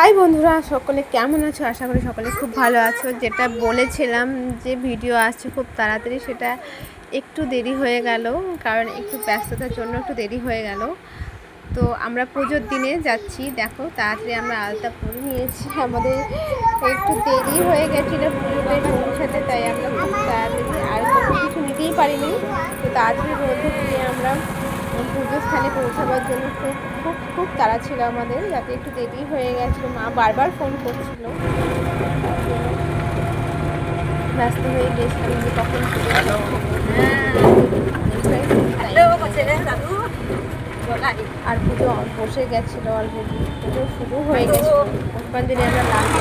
High বন্ধুরা, সকলে কেমন আছো? আশা করি সকলে খুব ভালো আছো। যেটা বলেছিলাম যে ভিডিও আসছে খুব তাড়াতাড়ি, সেটা একটু দেরি হয়ে গেল, কারণ একটু ব্যস্ততার জন্য একটু দেরি হয়ে গেল। তো আমরা পুজোর দিনে যাচ্ছি। দেখো, তাড়াতাড়ি আমরা আলতা পরে নিয়েছি। আমাদের একটু দেরি হয়ে গেছিল পুজোতে পৌঁছাতে, তাই আমরা খুব তাড়াতাড়ি আর কিছু নিতেই পারিনি। তো তাড়াতাড়ি মধ্যে দিয়ে আমরা পুজোর স্থানে পৌঁছাবার জন্য খুব খুব খুব তাড়া ছিল আমাদের যাতে একটু দেরি হয়ে গেছিল। মা বারবার ফোন করছিল। ব্যস্ত হয়ে গেছিলাম যে কখন আর পুজো বসে গেছিল অলরেডি পুজো শুরু হয়ে গেছিল। পুষ্পাঞ্জলি আমরা লাস্ট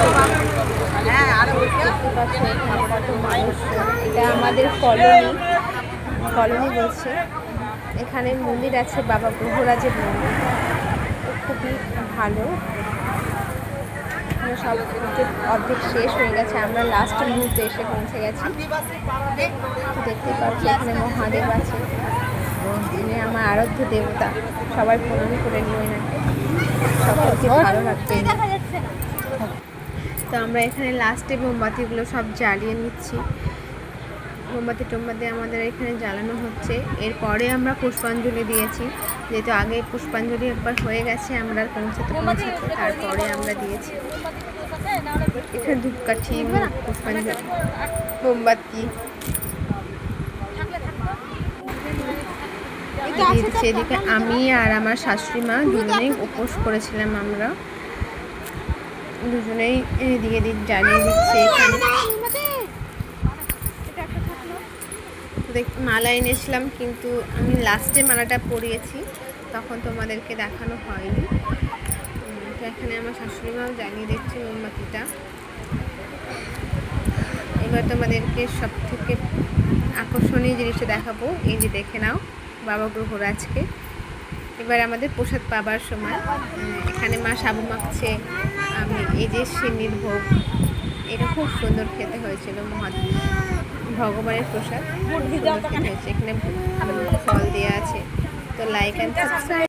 মানুষ। এটা আমাদের কলোনি। কলোনি বলছে। এখানে মন্দির আছে বাবা গ্রহরাজের মন্দির। খুবই ভালো। সব অর্ধেক শেষ হয়ে গেছে। আমরা লাস্ট মুহূর্তে এসে পৌঁছে গেছি। দেখতে পাচ্ছি এখানে মহাদেব আছে। যিনি আমার আরাধ্য দেবতা। সবাই প্রণাম করে নিও এনাকে। সকলকে ভালো রাখবে তো আমরা এখানে লাস্টে মোমবাতিগুলো সব জ্বালিয়ে নিচ্ছি। মোমবাতি টোমবাতি আমাদের এখানে জ্বালানো হচ্ছে। এরপরে আমরা পুষ্পাঞ্জলি দিয়েছি। যেহেতু আগে পুষ্পাঞ্জলি একবার হয়ে গেছে আমরা আর পৌঁছাতে পৌঁছাতে তারপরে আমরা দিয়েছি। এখানে ধূপকাঠি পুষ্পাঞ্জলি মোমবাতি। দিয়েছি এদিকে আমি আর আমার শাশুড়ি মা দুজনেই উপোস করেছিলাম আমরা। দুজনেই এদিকে দিক জ্বালিয়ে দিচ্ছে এখানে দেখ মালা এনেছিলাম, কিন্তু আমি লাস্টে মালাটা পরিয়েছি। তখন তোমাদেরকে দেখানো হয়নি। তো এখানে আমার শাশুড়ি মাও জ্বালিয়ে দিচ্ছে মোমবাতিটা। এবার তোমাদেরকে সব থেকে আকর্ষণীয় জিনিসটা দেখাবো। এই যে দেখে নাও, বাবা গ্রহরাজকে এবার আমাদের প্রসাদ পাবার সময়। এখানে মা সাবু মাখছে। আমি এই যে সিন্নির ভোগ। এটা খুব সুন্দর খেতে হয়েছিল মহাদেব। ভগবানের প্রসাদ। এখানে। ফল দেওয়া আছে। তো লাইক অ্যান্ড সাবস্ক্রাইব